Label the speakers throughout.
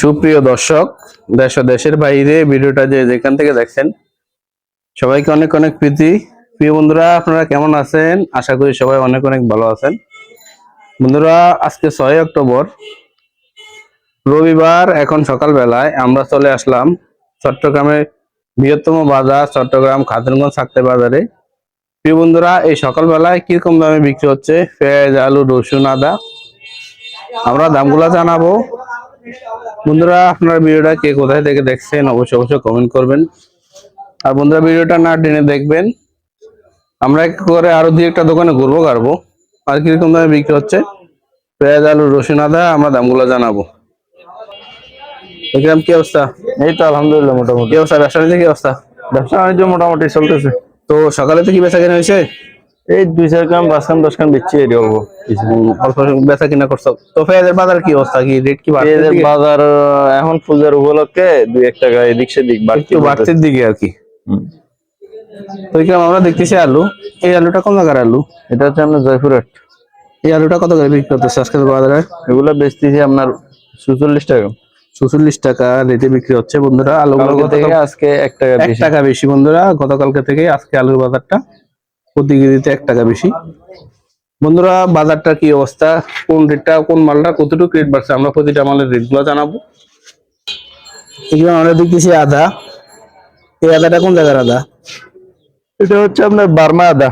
Speaker 1: সুপ্রিয় দর্শক, দেশ দেশের বাইরে ভিডিওটা যে যেখান থেকে দেখছেন, সবাইকে অনেক অনেক প্রীতি। প্রিয় বন্ধুরা, আপনারা কেমন আছেন? আশা করি সবাই অনেক অনেক ভালো আছেন। বন্ধুরা, আজকে ছয় অক্টোবর, রবিবার, এখন সকালবেলায় আমরা চলে আসলাম চট্টগ্রামের বৃহত্তম বাজার, চট্টগ্রাম খাতুনগঞ্জ থাকতে বাজারে। প্রিয় বন্ধুরা, এই সকালবেলায় কীরকম দামে বিক্রি হচ্ছে? পেঁয়াজ, আলু, রসুন, আদা? আমরা দামগুলা জানাব। বন্ধুরা আপনার ভিডিওটা কে কোথায় থেকে দেখছেন অবশ্যই অবশ্যই কমেন্ট করবেন। আর বন্ধুরা ভিডিওটা না টেনে দেখবেন আমরা এক করে আরও দুই একটা দোকানে ঘুরবো কারবো আর কীরকম দামে বিক্রি হচ্ছে? পেঁয়াজ আলু রসুন আদা আমরা দামগুলো জানাব। দেখলাম কি অবস্থা?
Speaker 2: এই তো আলহামদুলিল্লাহ মোটামুটি।
Speaker 1: কি অবস্থা? ব্যবসা বাণিজ্যের কি অবস্থা?
Speaker 2: ব্যবসা বাণিজ্য মোটামুটি চলতেছে।
Speaker 1: তো সকালে তো কি বেচা কেনা হয়েছে?
Speaker 2: এই দুই চার গ্রাম পাঁচ গ্রাম দশ গ্রাম বেচছি এটি অল্প
Speaker 1: বেচা কিনা করছ। তো পেঁয়াজের বাজার কি অবস্থা? কি রেট কি
Speaker 2: পেঁয়াজের বাজার এখন পূজার উপলক্ষে দুই এক টাকা এদিক সেদিক
Speaker 1: একটু বাড়তির দিকে আর কি। তো আমরা দেখতেছি আলু। এই আলুটা কোন জায়গার আলু?
Speaker 2: এটা হচ্ছে আপনার জয়পুরহাট।
Speaker 1: এই আলুটা কত করে বিক্রি করতেছে? আজকে বাজারে?
Speaker 2: এগুলো বেচতেছি আপনার সুচল্লিশ টাকা।
Speaker 1: চৌচল্লিশ টাকা রেটে বিক্রি হচ্ছে বন্ধুরা।
Speaker 2: আলু থেকে আজকে এক টাকা
Speaker 1: এক
Speaker 2: বেশি।
Speaker 1: টাকা বেশি বন্ধুরা। গতকালকে থেকে আজকে আলুর বাজারটা প্রতি কেজিতে এক টাকা বেশি। বন্ধুরা বাজারটা কি অবস্থা? কোন রেটটা কোন মালটা কতটুকু রেট বাড়ছে? আমরা প্রতিটা মালের রেটগুলো জানাব। এগুলো আমরা দেখতেছি আদা এই আদাটা কোন জায়গার আদা
Speaker 2: এটা হচ্ছে আপনার বার্মা আদা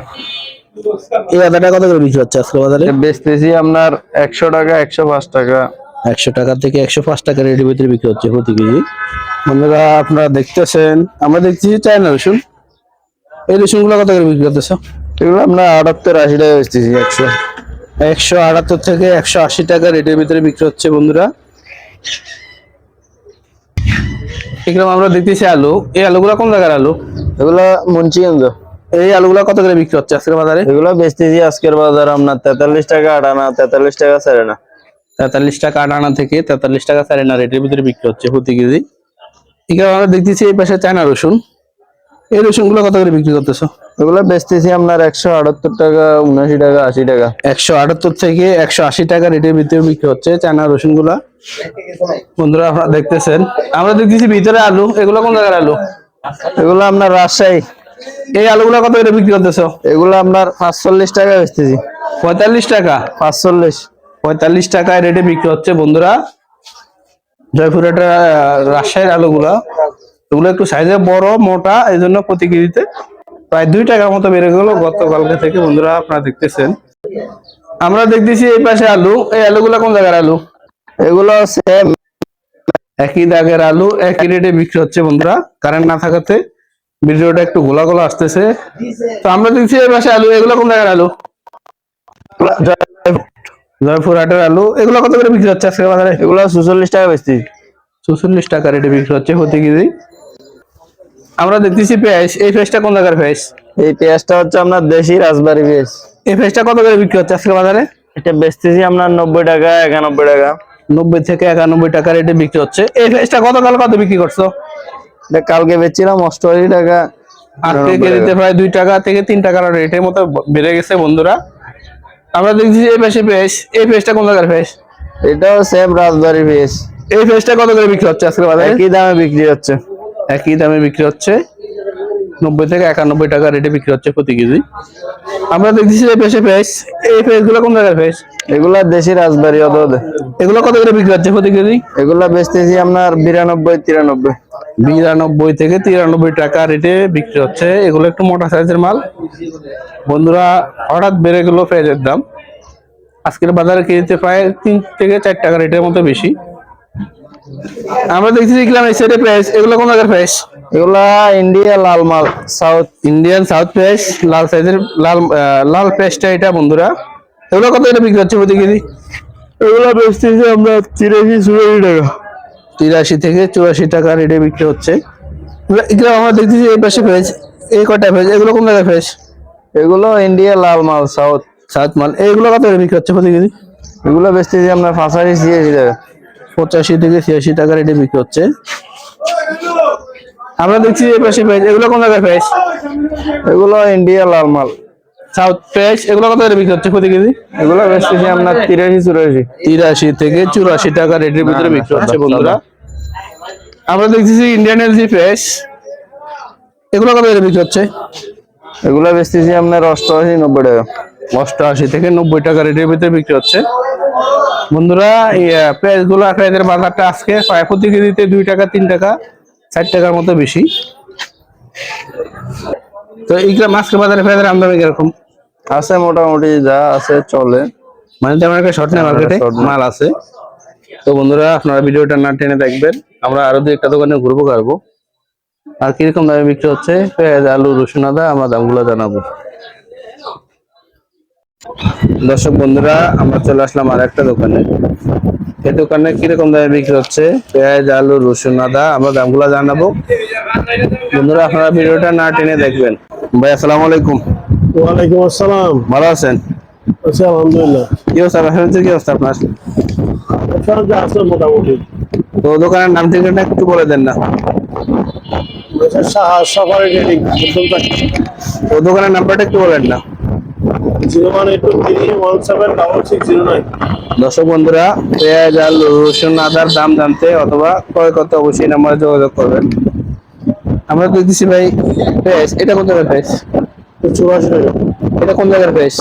Speaker 1: এই আদাটা কত করে বিক্রি হচ্ছে আজকে বাজারে?
Speaker 2: বেচতেছি আপনার একশো টাকা একশো পাঁচ টাকা।
Speaker 1: একশো টাকা থেকে একশো পাঁচ টাকা রেটের ভিতরে বিক্রি হচ্ছে প্রতি কেজি। বন্ধুরা আপনারা দেখতেছেন আমরা দেখছি চায়না রসুন। এই রসুনগুলো কত করে বিক্রি করতেছো?
Speaker 2: এগুলো আপনার আটাত্তর আশি টাকা বেচতেছি একশো।
Speaker 1: একশো আটাত্তর থেকে একশো আশি টাকা রেটের ভিতরে বিক্রি হচ্ছে বন্ধুরা। এখানে আমরা দেখতেছি আলু। এই আলুগুলো কোন জায়গার আলু?
Speaker 2: এগুলো মুন্সিগঞ্জ।
Speaker 1: এই আলুগুলো কত করে বিক্রি হচ্ছে আজকের বাজারে?
Speaker 2: এগুলো বেচতেছি আজকের বাজার আপনার তেতাল্লিশ টাকা আটানা তেতাল্লিশ টাকা সাড়ে না
Speaker 1: তেতাল্লিশ টাকা আট আনা থেকে তেতাল্লিশ টাকা সাড়ে না রেটের ভিতরে বিক্রি হচ্ছে প্রতি কেজি। এখানে আমরা দেখতেছি এই পাশে চায়না রসুন। এই রসুনগুলো কত করে বিক্রি করতেছো?
Speaker 2: এগুলো বেচতেছি আপনার একশো আটাত্তর টাকা উনআশি টাকা আশি টাকা।
Speaker 1: একশো আটাত্তর থেকে একশো আশি টাকা রেটের ভিতরে বিক্রি হচ্ছে চায়না রসুনগুলা বন্ধুরা আপনারা দেখতেছেন। আমরা দেখতেছি ভিতরে আলু। এগুলো কোন জায়গার আলু?
Speaker 2: এগুলো আপনার রাজশাহী।
Speaker 1: এই আলুগুলো কত করে বিক্রি করতেছো?
Speaker 2: এগুলো আপনার পাঁচচল্লিশ টাকা বেচতেছি।
Speaker 1: পঁয়তাল্লিশ টাকা?
Speaker 2: পাঁচচল্লিশ।
Speaker 1: পঁয়তাল্লিশ টাকায় রেটে বিক্রি হচ্ছে বন্ধুরা। জয়পুরহাটের রাজশাহীর আলুগুলা। এগুলো একটু সাইজে বড় মোটা এই জন্য প্রতি কেজিতে প্রায় দুই টাকার মতো বেড়ে গেল গতকালকে থেকে বন্ধুরা আপনারা দেখতেছেন। আমরা দেখতেছি এই পাশে আলু। এই আলুগুলা কোন জায়গার আলু?
Speaker 2: এগুলো সেম
Speaker 1: একই দাগের আলু একই রেটে বিক্রি হচ্ছে বন্ধুরা। কারেন্ট না থাকাতে ভিডিওটা একটু গোলা গোলা আসতেছে। তো আমরা দেখছি এই পাশে আলু। এগুলো কোন জায়গার আলু? জয়পুরহাটের আলু। এগুলো কত করে বিক্রি হচ্ছে আজকে বাজারে?
Speaker 2: এগুলো সুচল্লিশ টাকা বেচতেছি
Speaker 1: চৌচল্লিশ টাকা রেটে বিক্রি হচ্ছে প্রতি কেজি আমরা দেখতেছি পেঁয়াজ। এই পেঁয়াজটা কোন জায়গার পেঁয়াজ?
Speaker 2: এই পেঁয়াজটা হচ্ছে আপনার দেশি রাজবাড়ি পেঁয়াজ।
Speaker 1: এই পেঁয়াজটা কত করে বিক্রি হচ্ছে আজকে বাজারে?
Speaker 2: এটা বেচতেছি আপনার নব্বই টাকা একানব্বই টাকা।
Speaker 1: নব্বই থেকে একানব্বই টাকা রেটে বিক্রি হচ্ছে। এই পেঁয়াজটা গতকাল কত বিক্রি করছ?
Speaker 2: এটা কালকে বেচছিলাম অষ্টআশি টাকা।
Speaker 1: আজকে কেজিতে প্রায় দুই টাকা থেকে তিন টাকার রেটের মতো বেড়ে গেছে বন্ধুরা। আমরা দেখছি এই পেঁয়াজে পেঁয়াজ। এই পেঁয়াজটা কোন জায়গার পেঁয়াজ?
Speaker 2: এটাও সেম রাজবাড়ি পেঁয়াজ।
Speaker 1: এই পেঁয়াজটা কত করে বিক্রি হচ্ছে আজকে বাজারে?
Speaker 2: একই দামে বিক্রি হচ্ছে।
Speaker 1: একই দামে বিক্রি হচ্ছে। নব্বই থেকে একানব্বই টাকা রেটে বিক্রি হচ্ছে প্রতি কেজি। আমরা দেখতেছি এই পেঁয়াজে পেঁয়াজ এই পেঁয়াজগুলো কোন জায়গার ফেস
Speaker 2: এগুলা দেশি রাজবাড়ি অত
Speaker 1: এগুলো কত করে বিক্রি হচ্ছে প্রতি কেজি?
Speaker 2: এগুলা বেচতেছি আপনার বিরানব্বই তিরানব্বই।
Speaker 1: বিরানব্বই থেকে তিরানব্বই টাকা রেটে বিক্রি হচ্ছে। এগুলো একটু মোটা সাইজের মাল। বন্ধুরা হঠাৎ বেড়ে গেলো পেঁয়াজের দাম। আজকের বাজারে কেজিতে প্রায় তিন থেকে চার টাকা রেটের মতো বেশি। আমরা দেখছি দেখলাম এই সাইডে পেঁয়াজ এগুলো কোন জায়গার পেঁয়াজ
Speaker 2: এগুলা ইন্ডিয়া লাল মাল সাউথ
Speaker 1: ইন্ডিয়ান সাউথ পেঁয়াজ লাল সাইজের লাল লাল পেঁয়াজটা এটা বন্ধুরা। এগুলো কত করে বিক্রি হচ্ছে প্রতি কেজি?
Speaker 2: এগুলা বেচতেছি আমরা তিরাশি চুরাশি টাকা।
Speaker 1: তিরাশি থেকে চুরাশি টাকা রেটে বিক্রি হচ্ছে। এগুলো- এগুলো আমরা দেখতেছি এই পাশে পেঁয়াজ এই কটা পেঁয়াজ এগুলো কোন জায়গায় পেঁয়াজ
Speaker 2: এগুলো ইন্ডিয়া লাল মাল সাউথ
Speaker 1: সাত মাল। এইগুলো কত করে বিক্রি হচ্ছে প্রতি কেজি?
Speaker 2: এগুলো বেচতেছি আপনার পাঁচাশি ছিয়াশি টাকা।
Speaker 1: পঁচাশি থেকে ছিয়াশি টাকা রেটে বিক্রি হচ্ছে। আমরা দেখছি এই পাশে পেঁয়াজ এগুলো কোন জায়গায় পেঁয়াজ
Speaker 2: এগুলো ইন্ডিয়া লাল মাল।
Speaker 1: সাউথ পেঁয়াজ এগুলো কত করে বিক্রি হচ্ছে প্রতি কেজি?
Speaker 2: এগুলো বেচতেছি আপনার তিরাশি চুরাশি।
Speaker 1: তিরাশি থেকে চুরাশি টাকা রেটের ভিতরে বিক্রি হচ্ছে বন্ধুরা। আমরা দেখতেছি ইন্ডিয়ান এলজি ফ্রেশ এগুলো কত করে বিক্রি হচ্ছে?
Speaker 2: এগুলো বেচতেছি আপনার অষ্টআশি নব্বই টাকা।
Speaker 1: অষ্টআশি থেকে নব্বই টাকা রেটের ভিতরে বিক্রি হচ্ছে। বন্ধুরা এই পেঁয়াজগুলো এদের বাজারটা আজকে প্রায় প্রতি কেজিতে দুই টাকা তিন টাকা ষাট টাকার মতো বেশি। তো এইগুলা মাছকে বাজারে পেঁয়াজের আমদানি কীরকম?
Speaker 2: আছে মোটামুটি যা আছে চলে।
Speaker 1: মানে তেমন একটা শর্ট নেই মার্কেটে মাল আছে। তো বন্ধুরা আপনারা ভিডিওটা না টেনে দেখবেন আমরা আরও দু একটা দোকানে ঘুরবো কারবো আর কীরকম দামে বিক্রি হচ্ছে? পেঁয়াজ আলু রসুন আদা আমরা দামগুলো জানাব। দর্শক বন্ধুরা আমরা চলে আসলাম আর একটা দোকানে। এই দোকানে কীরকম দামে বিক্রি হচ্ছে? পেঁয়াজ আলু রসুন আদা আমরা দামগুলো জানাব। বন্ধুরা আপনারা ভিডিওটা না টেনে দেখবেন। ভাই আসসালামু আলাইকুম।
Speaker 3: ওয়ালাইকুম আসসালাম।
Speaker 1: ভালো আছেন?
Speaker 3: আলহামদুলিল্লাহ।
Speaker 1: কি অবস্থা? কি অবস্থা আপনার?
Speaker 3: সব আছে মোটামুটি।
Speaker 1: তো দোকানের নাম ঠিকানা একটু বলে দেন না। তো দোকানের নাম্বারটা একটু বলেন না। দর্শক বন্ধুরা পেঁয়াজ আলু রসুন আদার দাম জানতে অথবা ক্রয় করতে অবশ্যই নাম্বারে যোগাযোগ করবেন। আমরা দেখতেছি ভাই পেঁয়াজ। এটা কোন জায়গার পেঁয়াজ?
Speaker 3: চুরাশি টাকা।
Speaker 1: এটা কোন জায়গার পেঁয়াজ?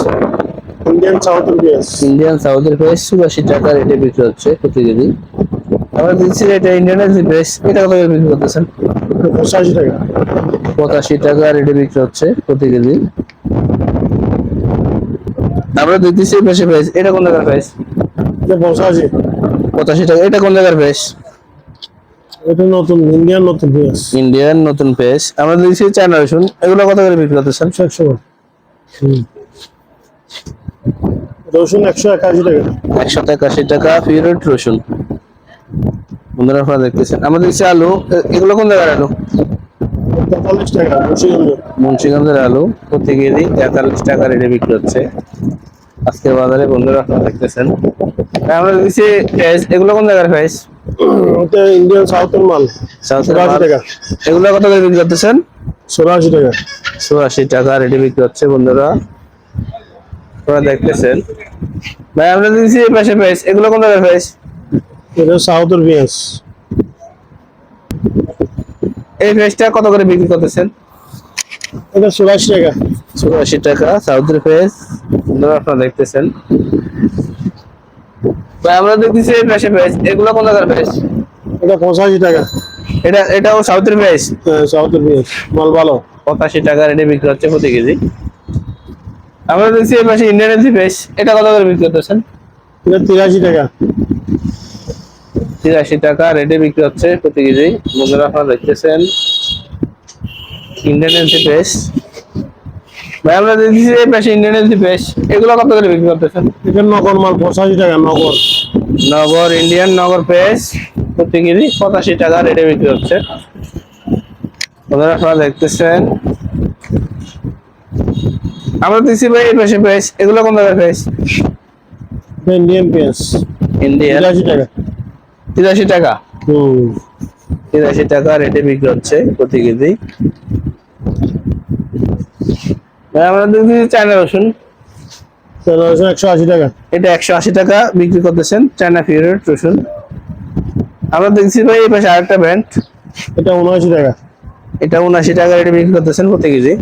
Speaker 3: ইন্ডিয়ান সাউথ ইন্ডিয়াস
Speaker 1: ইন্ডিয়ান সাউথের পেঁয়াজ চুরাশি টাকা রেটে বিক্রি হচ্ছে প্রতি কেজি আমরা দেখছি এটা ইন্ডিয়ানের যে পেঁয়াজ। এটা কত বিক্রি করতেছেন?
Speaker 3: পঁচাশি টাকা।
Speaker 1: পঁচাশি টাকা রেটে বিক্রি হচ্ছে প্রতি কেজি আমরা দেখতেছি বেশি পেঁয়াজ এটা কোন জায়গার পেঁয়াজ
Speaker 3: এটা পঁচাশি।
Speaker 1: পঁচাশি টাকা। এটা কোন জায়গার পেঁয়াজ
Speaker 3: এটা নতুন ইন্ডিয়ান নতুন পেঁয়াজ।
Speaker 1: ইন্ডিয়ান নতুন পেজ আমরা দেখছি চায়না রসুন এগুলো কত করে বিক্রি করতেছেন?
Speaker 3: একশো রসুন একশো একাশি টাকা।
Speaker 1: একশো একাশি টাকা পিরিয়ড রসুন। বন্ধুরা আপনারা দেখতেছেন। আমরা দেখছি আলু। এগুলো কোন জায়গার আলু?
Speaker 3: তেতাল্লিশ টাকা মুন্সিগঞ্জ
Speaker 1: মুন্সিগঞ্জের আলু। প্রতি কেজি তেতাল্লিশ টাকা রেটে বিক্রি হচ্ছে। আজকের বাজারে বন্ধুরা আপনারা দেখতেছেন। আমরা দেখছি পেঁয়াজ। এগুলো কোন জায়গার পেঁয়াজ?
Speaker 3: ওটা ইন্ডিয়ান সাউথের মাল।
Speaker 1: সাউথের মাল।
Speaker 3: টাকা।
Speaker 1: এগুলো কত করে বিক্রি করতেছেন?
Speaker 3: চুরাশি টাকা।
Speaker 1: চুরাশি টাকা রেটে বিক্রি হচ্ছে বন্ধুরা। আপনারা দেখতেছেন। ভাই আমরা দেখছি এই পাশে পেঁয়াজ। এগুলো কোন জায়গার পেঁয়াজ?
Speaker 3: এটা সাউথের পেঁয়াজ।
Speaker 1: এই পেঁয়াজটা কত করে বিক্রি করতেছেন?
Speaker 3: এটা চুরাশি টাকা।
Speaker 1: চুরাশি টাকা সাউথের পেঁয়াজ। বন্ধুরা আপনারা দেখতেছেন। ভাই আমরা দেখতেছি এই পাশে পেঁয়াজ এগুলো কোন জায়গার পেঁয়াজ
Speaker 3: এটা পঁচাশি টাকা।
Speaker 1: এটা এটাও সাউথের পেঁয়াজ
Speaker 3: হ্যাঁ, সাউথের পেঁয়াজ মাল ভালো।
Speaker 1: পঁচাশি টাকা রেটে বিক্রি হচ্ছে প্রতি কেজি। আমরা দেখছি এই পাশে ইন্ডিয়ান এলজি পেঁয়াজ এটা কত করে বিক্রি করতেছেন?
Speaker 3: এটা তিরাশি টাকা।
Speaker 1: তিরাশি টাকা রেটে বিক্রি হচ্ছে প্রতি কেজি। বন্ধুরা আপনারা দেখতেছেন। ইন্ডিয়ান এলজি পেস্ট ভাই আমরা দেখতেছি এই পাশে ইন্ডিয়ান এলজি পেস্ট এগুলো কত করে বিক্রি করতেছেন?
Speaker 3: এটা নগর মাল পঁচাশি টাকা নগর।
Speaker 1: নগর ইন্ডিয়ান নগর পেস্ট প্রতি কেজি পঁচাশি টাকা রেটে বিক্রি হচ্ছে। আপনারা দেখতেছেন। আমরা দেখছি ভাই এই পাশে এগুলো কোন জায়গায় পেস্ট
Speaker 3: ইন্ডিয়ান পেঁয়াজ
Speaker 1: ইন্ডিয়ান
Speaker 3: তিরাশি টাকা।
Speaker 1: তিরাশি টাকা?
Speaker 3: হুম।
Speaker 1: তিরাশি টাকা রেটে বিক্রি হচ্ছে প্রতি কেজি। আমরা দেখছি চায়না রসুন।
Speaker 3: তেরোশো একশো আশি টাকা।
Speaker 1: এটা একশো আশি টাকা বিক্রি করতেছেন চায়না পিরিয়ড রসুন। আমরা দেখছি ভাই এই পাশে আরেকটা ব্র্যান্ড
Speaker 3: এটা উনআশি টাকা।
Speaker 1: এটা উনআশি টাকা এটা বিক্রি করতেছেন প্রতি কেজি।